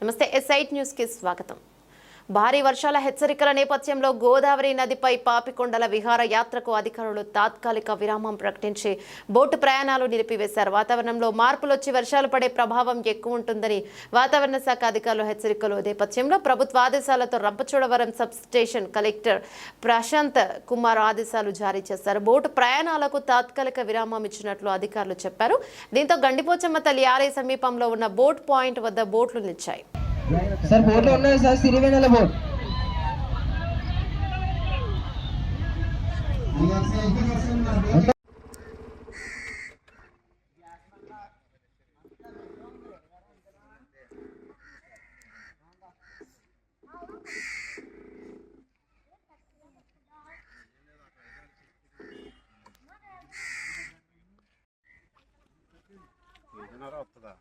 నమస్తే ఎస్ఐట్ న్యూస్కి స్వాగతం. భారీ వర్షాల హెచ్చరికల నేపథ్యంలో గోదావరి నదిపై పాపికొండల విహారయాత్రకు అధికారులు తాత్కాలిక విరామం ప్రకటించి బోటు ప్రయాణాలు నిలిపివేశారు. వాతావరణంలో మార్పులు వచ్చి వర్షాలు పడే ప్రభావం ఎక్కువ ఉంటుందని వాతావరణ శాఖ అధికారులు హెచ్చరికలు నేపథ్యంలో ప్రభుత్వ ఆదేశాలతో Rampachodavaram sub station collector Prashant Kumar ఆదేశాలు జారీ చేశారు. బోటు ప్రయాణాలకు తాత్కాలిక విరామం ఇచ్చినట్లు అధికారులు చెప్పారు. దీంతో గండిపోచమ్మ తల్లి ఆలయ సమీపంలో ఉన్న బోట్ పాయింట్ వద్ద బోట్లు నిలిచాయి. సార్ బోర్డులో ఉన్నాయి సార్ సిరివేణల బోర్డు. ఏదైనా వస్తుందా?